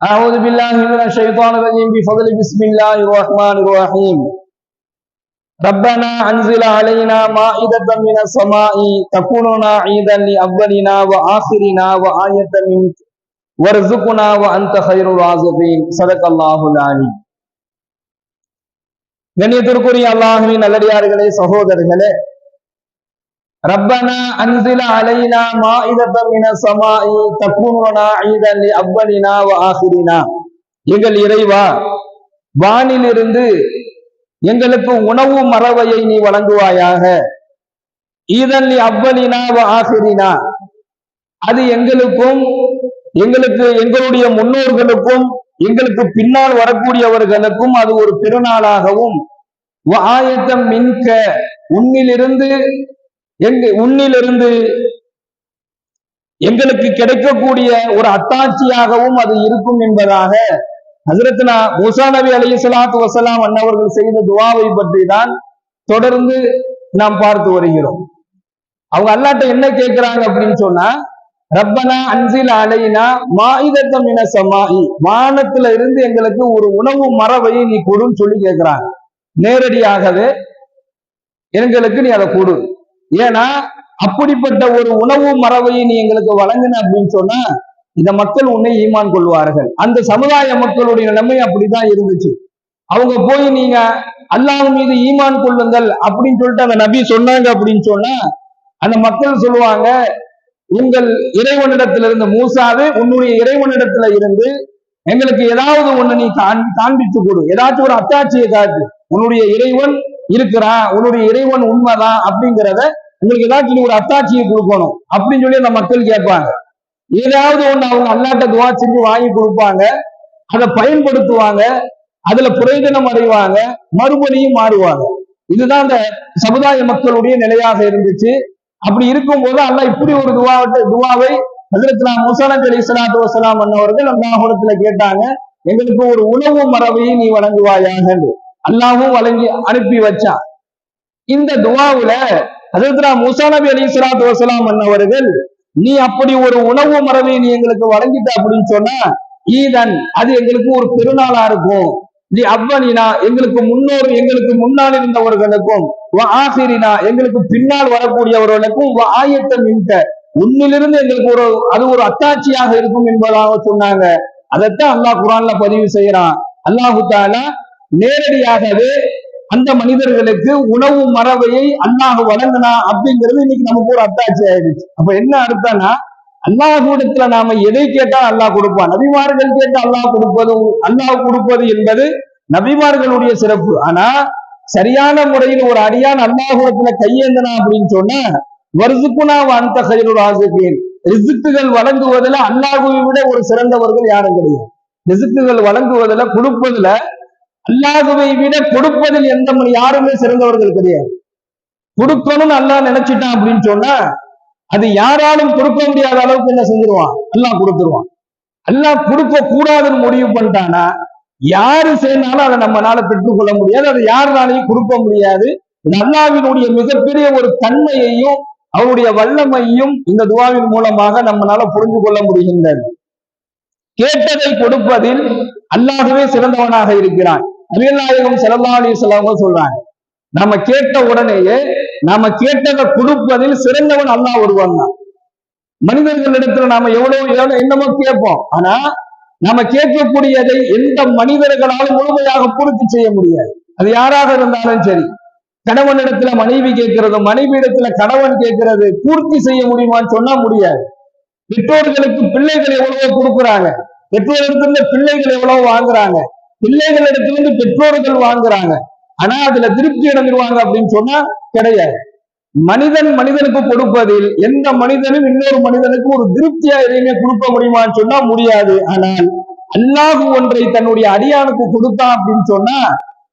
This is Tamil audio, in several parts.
أعوذ بالله من الشيطان الرجيم بفضل بسم الله الرحمن الرحيم ربنا أنزل علينا مائدة من السماء تكون لنا عيدا لأولنا وآخرنا وآية منك وارزقنا وأنت خير الرازقين صدق الله العليم கண்ணியத்திற்குரிய அல்லாஹுவின் நல்லடியார்களே சகோதரர்களே ரப்பனா அன்சில அலைனா மாஇதத்தம் வ எங்கள் இறைவா வானிலிருந்து எங்களுக்கு உணவு மரவையை நீ வழங்குவாயாக. ஈதன் லி அவ்வலினா வ ஆசிரினா. அது எங்களுக்கும் எங்களுக்கு எங்களுடைய முன்னோர்களுக்கும் எங்களுக்கு பின்னால் வரக்கூடியவர்களுக்கும் அது ஒரு பெருநாளாகவும் ஆயத்தம் மின்க உன்னிலிருந்து எங்க உன்னிலிருந்து எங்களுக்கு கிடைக்கக்கூடிய ஒரு அத்தாட்சியாகவும் அது இருக்கும் என்பதாக ஹசரத்னா மூசா நபி அலி சலாத்து வசலாம் அன்னவர்கள் செய்த துவாவை பற்றி தான் தொடர்ந்து நாம் பார்த்து வருகிறோம். அவங்க அல்லாட்ட என்ன கேட்கிறாங்க அப்படின்னு சொன்னா ரப்பனா அன்சில் அலைனா மாயுதத்தம் என சமாயி. வானத்துல இருந்து எங்களுக்கு ஒரு உணவு மரபையை நீ கொடுன்னு சொல்லி கேட்கிறாங்க. நேரடியாகவே எங்களுக்கு நீ அதை கொடு. ஏன்னா அப்படிப்பட்ட ஒரு உணவு மரபையை நீ எங்களுக்கு வழங்கின அப்படின்னு சொன்னா இந்த மக்கள் உன்னை ஈமான் கொள்வார்கள். அந்த சமுதாய மக்களுடைய நிலைமை அப்படிதான் இருந்துச்சு. அவங்க போய் நீங்க அல்லாஹ் மீது ஈமான் கொள்ளுங்கள் அப்படின்னு சொல்லிட்டு அந்த நபி சொன்னாங்க அப்படின்னு சொன்னா அந்த மக்கள் சொல்லுவாங்க உங்கள் இறைவனிடத்துல இருந்த மூசாவே உன்னுடைய இறைவனிடத்துல இருந்து எங்களுக்கு ஏதாவது ஒண்ணு நீ காண்பித்து கொடு. ஏதாச்சும் ஒரு அத்தாட்சியை காட்டு உன்னுடைய இறைவன் இருக்கிறான் உன்னுடைய இறைவன் உண்மைதான் அப்படிங்கிறத உங்களுக்கு ஏதாச்சும் ஒரு அத்தாட்சியை கொடுக்கணும் அப்படின்னு சொல்லி அந்த மக்கள் கேட்பாங்க. ஏதாவது ஒண்ணு அவங்க அல்லாட்ட துவா செஞ்சு வாங்கி கொடுப்பாங்க அதை பயன்படுத்துவாங்க அதுல பிரயோஜனம் அடைவாங்க மறுபடியும் மாறுவாங்க. இதுதான் அந்த சமுதாய மக்களுடைய நிலையாக இருந்துச்சு. அப்படி இருக்கும் போது அல்ல இப்படி ஒரு துவா துவாவை ஹசரத்னா முசானத் அலி சலாத்து வசலாம் அண்ணவர்கள் அல்லாஹுடத்துல கேட்டாங்க எங்களுக்கு ஒரு உணவு மரபையும் நீ வழங்குவாயாக அல்லாவும் வழங்கி அனுப்பி வச்சான் இந்த துவாவுல அதுதான் முசா நபி அலி சலாத்து வசலாம் அண்ணவர்கள் நீ அப்படி ஒரு உணவு மரபை நீ எங்களுக்கு வழங்கிட்ட அப்படின்னு சொன்னா ஈதன் அது எங்களுக்கு ஒரு பெருநாளா இருக்கும். நீ அவ்வனினா எங்களுக்கு முன்னோர் எங்களுக்கு முன்னால் இருந்தவர்களுக்கும் ஆசிரினா எங்களுக்கு பின்னால் வரக்கூடியவர்களுக்கும் ஆயத்தம் இந்த உன்னிலிருந்து எங்களுக்கு ஒரு அது ஒரு அத்தாட்சியாக இருக்கும் என்பதாக சொன்னாங்க. அதைத்தான் அல்லாஹ் குரான்ல பதிவு செய்யறான் அல்லாஹு தாலா நேரடியாகவே அந்த மனிதர்களுக்கு உணவு மரபையை அல்லாஹ் வழங்கினா அப்படிங்கிறது இன்னைக்கு நமக்கு ஒரு அத்தாட்சி ஆயிடுச்சு. அப்ப என்ன அர்த்தம்னா அல்லாஹூடத்துல நாம எதை கேட்டா அல்லாஹ் கொடுப்பான். நபிமார்கள் கேட்டா அல்லாஹ் கொடுப்பது அல்லாஹ் கொடுப்பது என்பது நபிமார்களுடைய சிறப்பு. ஆனா சரியான முறையில் ஒரு அடியான் அல்லாஹூடத்துல கையேந்தனா அப்படின்னு சொன்னா வருசுக்குனா அந்த கையில் ஆசிரியர் ரிசுக்குகள் வழங்குவதில் அல்லாஹுவை விட ஒரு சிறந்தவர்கள் யாரும் கிடையாது. ரிசுக்குகள் வழங்குவதில் கொடுப்பதுல அல்லாஹுவை விட கொடுப்பதில் எந்த யாருமே சிறந்தவர்கள் கிடையாது. கொடுக்கணும்னு அல்லாஹ் நினைச்சிட்டான் அப்படின்னு சொன்னா அது யாராலும் கொடுக்க முடியாத அளவுக்கு என்ன செஞ்சிருவான்? அல்லாஹ் கொடுத்துருவான். அல்லாஹ் கொடுக்க கூடாதுன்னு முடிவு பண்ணிட்டானா யாரு சேர்ந்தாலும் அதை நம்மளால பெற்றுக்கொள்ள முடியாது. அதை யாருனாலையும் கொடுக்க முடியாது. அல்லாவினுடைய மிகப்பெரிய ஒரு தன்மையையும் அவருடைய வல்லமையும் இந்த துவாவின் மூலமாக நம்மளால புரிஞ்சு கொள்ள முடிகின்றது. கேட்டதை கொடுப்பதில் அல்லாகவே சிறந்தவனாக இருக்கிறான். அரியநாயகம் செலவா செலவங்க சொல்றாங்க நாம கேட்ட உடனேயே நாம கேட்டதை கொடுப்பதில் சிறந்தவன் அல்லா ஒருவன் தான் மனிதர்களிடத்துல நாம எவ்வளவு எவ்வளவு என்னமோ கேட்போம். ஆனா நாம கேட்கக்கூடியதை எந்த மனிதர்களாலும் முழுமையாக பூர்த்தி செய்ய முடியாது. அது யாராக இருந்தாலும் சரி கணவனிடத்துல மனைவி கேட்கிறது மனைவி இடத்துல கணவன் கேட்கிறது பூர்த்தி செய்ய முடியுமான்னு சொன்னா முடியாது. பெற்றோர்களுக்கு பிள்ளைகள் எவ்வளவோ கொடுக்குறாங்க. பெற்றோர்களுக்கு பிள்ளைகள் எவ்வளவு வாங்குறாங்க. பிள்ளைகளிடத்துல இருந்து பெற்றோர்கள் வாங்குறாங்க. ஆனா அதுல திருப்தி அடைஞ்சிருவாங்க அப்படின்னு சொன்னா கிடையாது. மனிதன் மனிதனுக்கு கொடுப்பதில் எந்த மனிதனும் இன்னொரு மனிதனுக்கு ஒரு திருப்தியா எதையுமே கொடுக்க முடியுமான்னு சொன்னா முடியாது. ஆனால் அல்லாஹ் ஒன்றை தன்னுடைய அடியானுக்கு கொடுத்தான் அப்படின்னு சொன்னா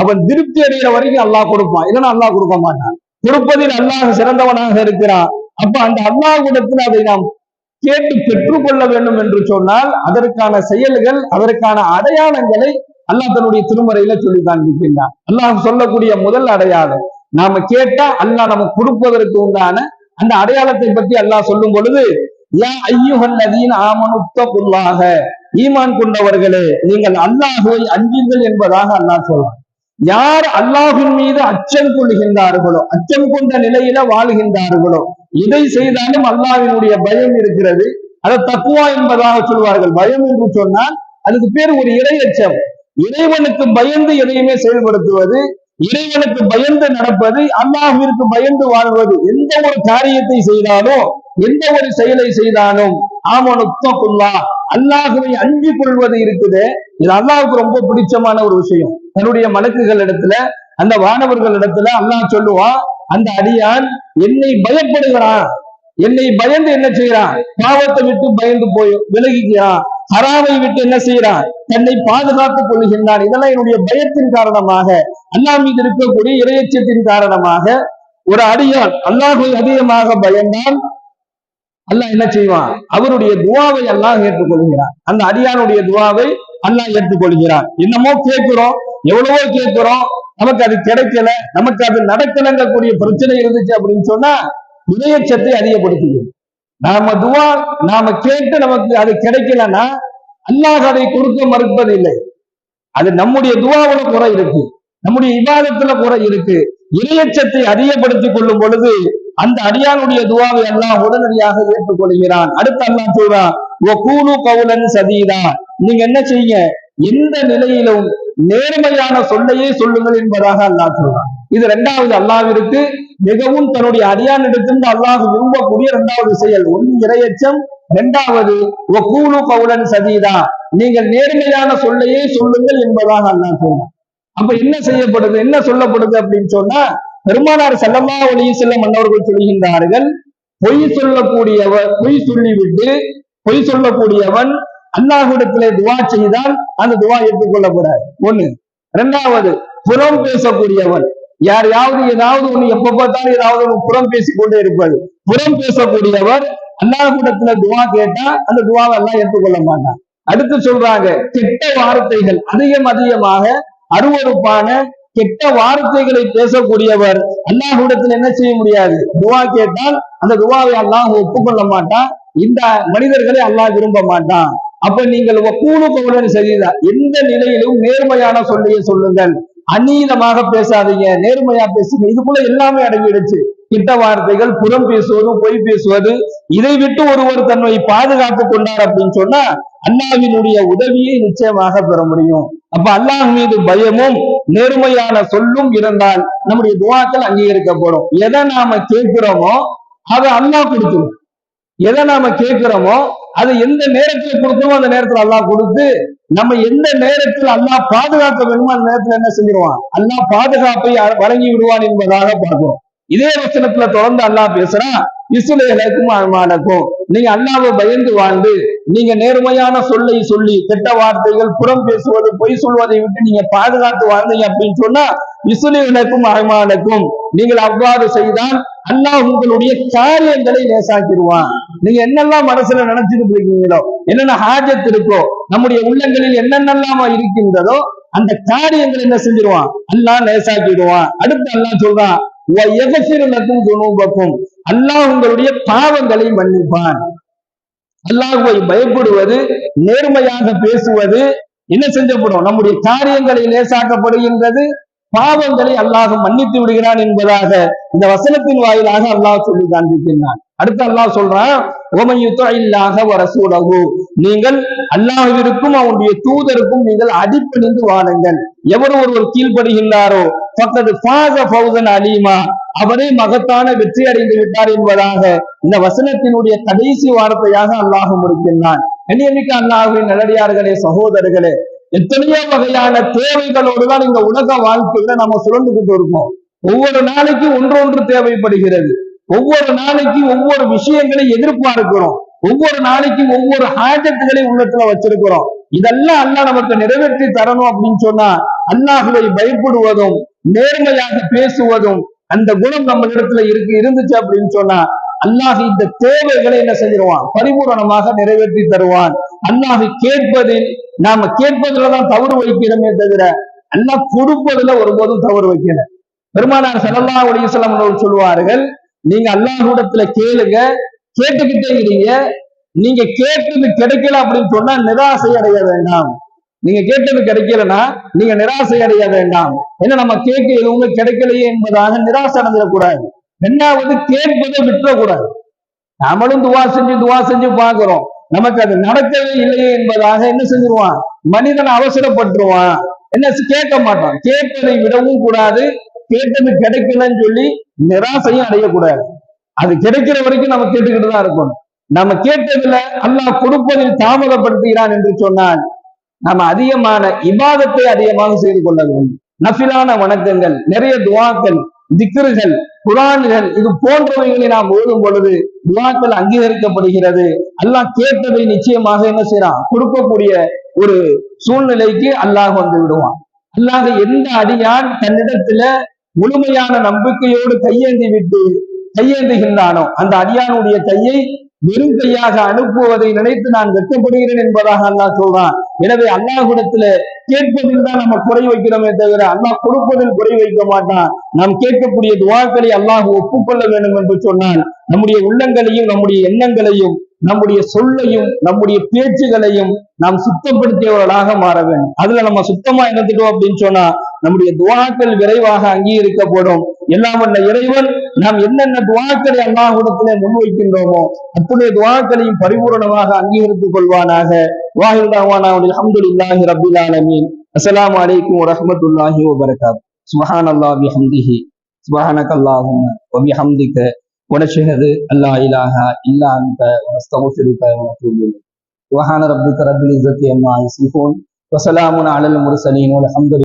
அவன் திருப்தி அடைகிற வரைக்கும் அல்லாஹ் கொடுப்பான். இல்லைன்னா அல்லாஹ் கொடுக்க மாட்டான். கொடுப்பதில் அல்லாஹ் சிறந்தவனாக இருக்கிறான். அப்ப அந்த அல்லாஹ்விடத்தில் அதை நாம் கேட்டு பெற்றுக்கொள்ள வேண்டும் என்று சொன்னால் அதற்கான செயல்கள் அதற்கான அடையாளங்களை அல்லாஹ் தன்னுடைய திருமறையில சொல்லி காண்பிக்கின்றான் அல்லாஹ் சொல்லக்கூடிய முதல் அடையாளம் நாம கேட்டா அல்லாஹ் நமக்கு கொடுப்பதற்கு உண்டான அந்த அடையாளத்தை பற்றி அல்லாஹ் சொல்லும் பொழுது யா ஐயுகல்லதீன் ஆமனுத்தகுல்லாக ஈமான் கொண்டவர்களே நீங்கள் அல்லாஹுவை அஞ்சுங்கள் என்பதாக அல்லாஹ் சொல்றான். யார் அல்லாஹின் மீது அச்சம் கொள்கின்றார்களோ அச்சம் கொண்ட நிலையில வாழ்கின்றார்களோ எதை செய்தாலும் அல்லாஹினுடைய பயம் இருக்கிறது. அதை தக்குவா என்பதாக சொல்வார்கள். பயம் என்று சொன்னால் அதுக்கு பேர் ஒரு இடையச்சம் இறைவனுக்கு பயந்து எதையுமே செயல்படுத்துவது இறைவனுக்கு பயந்து நடப்பது அல்லாஹிற்கு பயந்து வாழ்வது எந்த ஒரு காரியத்தை செய்தாலும் எந்த ஒரு செயலை செய்தாலும் ஆமனுத்தகுல்லா அல்லாஹுவை அஞ்சு கொள்வது இருக்குது. இது அல்லாஹுக்கு ரொம்ப பிடிச்சமான ஒரு விஷயம். தன்னுடைய மலக்குகள் இடத்துல அந்த வானவர்கள் இடத்துல அல்லாஹ் சொல்லுவான் அந்த அடியான் என்னை பயப்படுகிறான். என்னை பயந்து என்ன செய்யறான் பாவத்தை விட்டு பயந்து போய் விலகிக்கிறான் ஹராவை விட்டு என்ன செய்யறான் தன்னை பாதுகாத்துக் கொள்கின்றான் இதெல்லாம் என்னுடைய பயத்தின் காரணமாக அல்லாஹ் மீது இருக்கக்கூடிய இரையச்சத்தின் காரணமாக ஒரு அடியான் அல்லாஹை அதிகமாக பயந்தான் அல்லாஹ் என்ன செய்வான்? அவருடைய துவாவை அல்லாஹ் ஏற்றுக்கொள்கிறான். அந்த அடியானுடைய துவாவை அல்லாஹ் ஏற்றுக்கொள்கிறான். என்னமோ கேட்கிறோம் எவ்வளவோ கேட்கிறோம் நமக்கு அது கிடைக்கல நமக்கு அது நடக்கலங்கக்கூடிய பிரச்சனை இருந்துச்சு அப்படின்னு சொன்னா இதயச்சத்தை அதிகப்படுத்துகிறது. நாம துவா நாம கேட்டு நமக்கு அது கிடைக்கலன்னா அல்லாஹ் அதை கொடுக்க மறுப்பதில்லை. அது நம்முடைய துவாவோட குறை இருக்கு. நம்முடைய விவாதத்துல குறை இருக்கு. இரையச்சத்தை அதிகப்படுத்திக் கொள்ளும் பொழுது அந்த அடியானுடைய துவாவை அல்லாஹ் உடனடியாக ஏற்றுக்கொள்கிறான். அடுத்து அல்லாஹ் சொல்றான் கூலு கவுலன் சதீதா. நீங்க என்ன செய்ய எந்த நிலையிலும் நேர்மையான சொல்லையே சொல்லுங்கள் என்பதாக அல்லாஹ் சொல்றான். இது இரண்டாவது அல்லாவிற்கு மிகவும் தன்னுடைய அடியானிடத்திலிருந்து அல்லாஹ் விரும்பக்கூடிய இரண்டாவது செயல். ஒன்று இரையச்சம். இரண்டாவது கூலு கவுலன் சதீதா. நீங்கள் நேர்மையான சொல்லையே சொல்லுங்கள் என்பதாக அல்லாஹ் சொன்னார் அப்ப என்ன செய்யப்படுது? என்ன சொல்லப்படுது அப்படின்னு சொன்னா பெருமானார் செல்லமா ஒளி செல்லம் மன்னவர்கள் சொல்கின்றார்கள் பொய் சொல்லக்கூடியவர் பொய் சொல்லிவிட்டு பொய் சொல்லக்கூடியவன் அல்லாஹ்விடத்திலே துவா செய்தால் அந்த துவா ஏற்றுக்கொள்ளக்கூடாது. ஒண்ணு. இரண்டாவது புறம் பேசக்கூடியவன். யாரையாவது ஏதாவது ஒண்ணு எப்ப பார்த்தாலும் ஏதாவது ஒண்ணு புறம் பேசிக் கொண்டே இருப்பது புறம் பேசக்கூடியவர் அல்லாஹ்விடத்துல துவா கேட்டா அந்த துவாவை எல்லாம் ஏற்றுக்கொள்ள மாட்டான். அடுத்து சொல்றாங்க கெட்ட வார்த்தைகள் அதிகம் அதிகமாக அருவறுப்பான கெட்ட வார்த்தைகளை பேசக்கூடியவர் அல்லாஹ்விடத்தில் என்ன செய்ய முடியாது? துவா கேட்டால் அந்த துவாவை அல்லாஹ் ஒப்புக்கொள்ள மாட்டான். இந்த மனிதர்களை அல்லாஹ் விரும்ப மாட்டான். அப்ப நீங்கள் கூணு கவுடன் சரிதா எந்த நிலையிலும் நேர்மையான சொல்லையே சொல்லுங்கள். அநீதமாக பேசாதீங்க நேர்மையா பேசுங்க. இதுக்குள்ள எல்லாமே அடங்கிடுச்சு. கிட்ட வார்த்தைகள் புறம் பேசுவது பொய் பேசுவது இதை விட்டு ஒருவர் தன்னை பாதுகாத்துக் கொண்டார் அப்படின்னு சொன்னா அண்ணாவினுடைய உதவியை நிச்சயமாக பெற முடியும். அப்ப அல்லாஹ் மீது பயமும் நேர்மையான சொல்லும் இருந்தால் நம்முடைய துவாக்கள் அங்கீகரிக்கப்படும். எதை நாம கேட்கிறோமோ அதை அல்லாஹ் கொடுத்துரும் எதை நாம கேட்கிறோமோ அது எந்த நேரத்துல கொடுக்கணுமோ அந்த நேரத்துல அல்லாஹ் கொடுத்து நம்ம எந்த நேரத்தில் அல்லாஹ் பாதுகாக்க வேணுமோ அந்த நேரத்துல என்ன செஞ்சிருவான்? அல்லாஹ் பாதுகாப்பை வழங்கி விடுவான் என்பதாக பார்க்கிறோம். இதே வசனத்துல தொடர்ந்து அல்லாஹ் பேசுறான் இசுலேலக்கும் அமானக்கும் நீங்க அல்லாவை பயந்து வாழ்ந்து நீங்க நேர்மையான சொல்லை சொல்லி கெட்ட வார்த்தைகள் புறம் பேசுவது பொய் சொல்வதை விட்டு நீங்க பாதுகாத்து வாழ்ந்தீங்க அப்படின்னு சொன்னா இசுலேலக்கும் அமானக்கும் நீங்கள் அவ்வாறு செய்தால் அல்லாஹ் உங்களுடைய காரியங்களை லேசாக்கிடுவான். நீங்க என்னெல்லாம் மனசுல நினைச்சிட்டு இருக்கீங்களோ என்னென்ன ஹாஜத் இருக்கோ நம்முடைய உள்ளங்களில் என்னென்னலாம் இருக்கின்றதோ அந்த காரியங்கள் என்ன செஞ்சிருவான்? அல்லாஹ் லேசாக்கிடுவான். அடுத்து அல்லா சொல்றான் எகசிரனக்கும் அல்லாஹ் உங்களுடைய பாவங்களை மன்னிப்பான். அல்லாஹுவை பயப்படுவது நேர்மையாக பேசுவது என்ன செஞ்சப்படும்? நம்முடைய காரியங்களை லேசாக்கப்படுகின்றது பாவங்களை அல்லாஹ் மன்னித்து விடுகிறான் என்பதாக இந்த வசனத்தின் வாயிலாக அல்லாஹ் சொல்லி காண்பிக்கின்றான். அடுத்து அல்லாஹ் சொல்றான் நீங்கள் அல்லாஹிற்கும் அவனுடைய தூதருக்கும் நீங்கள் அடிப்பணிந்து வாழுங்கள். எவர் ஒருவர் கீழ்ப்படுகின்றாரோ பக்கத்து பாக பௌதன் அலீமா. அவரே மகத்தான வெற்றி அடைந்து விட்டார் என்பதாக இந்த வசனத்தினுடைய கடைசி வார்த்தையாக அல்லாஹ் முடிக்கின்றான். கண்ணியமிக்க அல்லாஹுவின் நல்லடியார்களே சகோதரர்களே எத்தனையோ வகையான தேவைகளோடு தான் இந்த உலக வாழ்க்கையில நம்ம சுழந்துகிட்டு இருக்கோம். ஒவ்வொரு நாளைக்கு ஒன்றொன்று தேவைப்படுகிறது. ஒவ்வொரு நாளைக்கு ஒவ்வொரு விஷயங்களை எதிர்பார்க்கிறோம். ஒவ்வொரு நாளைக்கு ஒவ்வொரு ஹாஜத்துகளை உள்ளத்துல வச்சிருக்கிறோம். இதெல்லாம் அல்லாஹ் நமக்கு நிறைவேற்றி தரணும் அப்படின்னு சொன்னா அல்லாஹுவை பயப்படுவதும் நேர்மையாக பேசுவதும் அந்த குணம் நம்ம இடத்துல இருக்கு இருந்துச்சு அப்படின்னு சொன்னா அல்லாஹ் இந்த தேவைகளை என்ன செஞ்சிருவான்? பரிபூரணமாக நிறைவேற்றி தருவான். அல்லாஹ் கேட்பதில் நாம கேட்பதுலதான் தவறு வைக்கிறோமே தவிர அல்லாஹ் கொடுப்பதுல ஒருபோதும் தவறு வைக்கல. பெருமானார் ஸல்லல்லாஹு அலைஹி வஸல்லம் சொல்லுவார்கள் நீங்க அல்லாஹூடத்துல கேளுங்க கேட்டுக்கிட்டே இருங்க நீங்க கேட்டது கிடைக்கல அப்படின்னு சொன்னா நிராசை அடைய வேண்டாம். நீங்க கேட்டது கிடைக்கலன்னா நீங்க நிராசை அடைய வேண்டாம். ஏன்னா நம்ம கேட்க எதுவுமே கிடைக்கலையே என்பதாக நிராசை அடைஞ்சிடக்கூடாது. ரெண்டாவது கேட்பதை விட்டுறக்கூடாது. நம்மளும் துவா செஞ்சு துவா செஞ்சு பாக்குறோம் நமக்கு அது நடக்கவே இல்லையே என்பதாக என்ன செஞ்சிருவான்? மனிதன் அவசரப்பட்டுருவான். என்ன செ- கேட்க மாட்டான். கேட்பதை விடவும் கூடாது. கேட்டது கிடைக்கலன்னு சொல்லி நிராசையும் அடையக்கூடாது. அது கிடைக்கிற வரைக்கும் நம்ம கேட்டுக்கிட்டு தான் இருக்கணும். நம்ம கேட்டதுல அல்லாஹ் கொடுப்பதில் தாமதப்படுத்துகிறான் என்று சொன்னால் நம்ம அதிகமான இபாதத்தை அதிகமாக செய்து கொள்ள வேண்டும். நஃபிலான வணக்கங்கள் நிறைய துவாக்கள் திக்ருகள் குரான்கள் இது போன்றவைகளை நாம் ஓதும் பொழுது துவாக்கள் அங்கீகரிக்கப்படுகிறது. அல்லாஹ் கேட்டதை நிச்சயமாக என்ன செய்யறான்? கொடுக்கக்கூடிய ஒரு சூழ்நிலைக்கு அல்லாஹ் வந்து விடுவான் அல்லாஹ் எந்த அடியான் தன்னிடத்துல முழுமையான நம்பிக்கையோடு கையேந்தி விட்டு கையேந்துகின்றானோ அந்த அடியானுடைய கையை வெறும் கையாக அனுப்புவதை நினைத்து நான் வெட்கப்படுகிறேன் என்பதாக அல்லாஹ் சொல்றான். எனவே அல்லாஹ்விடத்துல கேட்பதில் தான் நம்ம குறை வைக்கிறோமே தவிர அல்லாஹ் கொடுப்பதில் குறை வைக்க மாட்டான். நாம் கேட்கக்கூடிய துவாக்களை அல்லாஹ் ஒப்புக்கொள்ள வேண்டும் என்று சொன்னான். நம்முடைய உள்ளங்களையும் நம்முடைய எண்ணங்களையும் நம்முடைய சொல்லையும் நம்முடைய பேச்சுகளையும் நாம் சுத்தப்படுத்தியவர்களாக மாற வேண்டும். அதுல நம்ம சுத்தமா இருந்துட்டோம் அப்படின்னு சொன்னா நம்முடைய துவாக்கள் விரைவாக அங்கீகரிக்கப்படும் எல்லாம் வல்ல இறைவன் நாம் என்னென்ன துவாக்களை அல்லாஹ்விடத்திலே முன்வைக்கின்றோமோ அத்துடைய துவாக்களையும் பரிபூரணமாக அங்கீகரித்துக் கொள்வானாக வாஹில் தாவானா அல்ஹம்துலில்லாஹி ரப்பில் ஆலமீன் அஸ்ஸலாமு அலைக்கும் வரஹ்மத்துல்லாஹி வபரகாத் சுப்ஹான் அல்லாஹ் பிஹம்திஹி சுப்ஹானக அல்லாஹும்ம வபிஹம்திக ونشهد أن لا إله إلا أنت ونستغفرك ونتوب إليك سبحان ربك رب العزة عما يصفون وسلام على المرسلين والحمد لله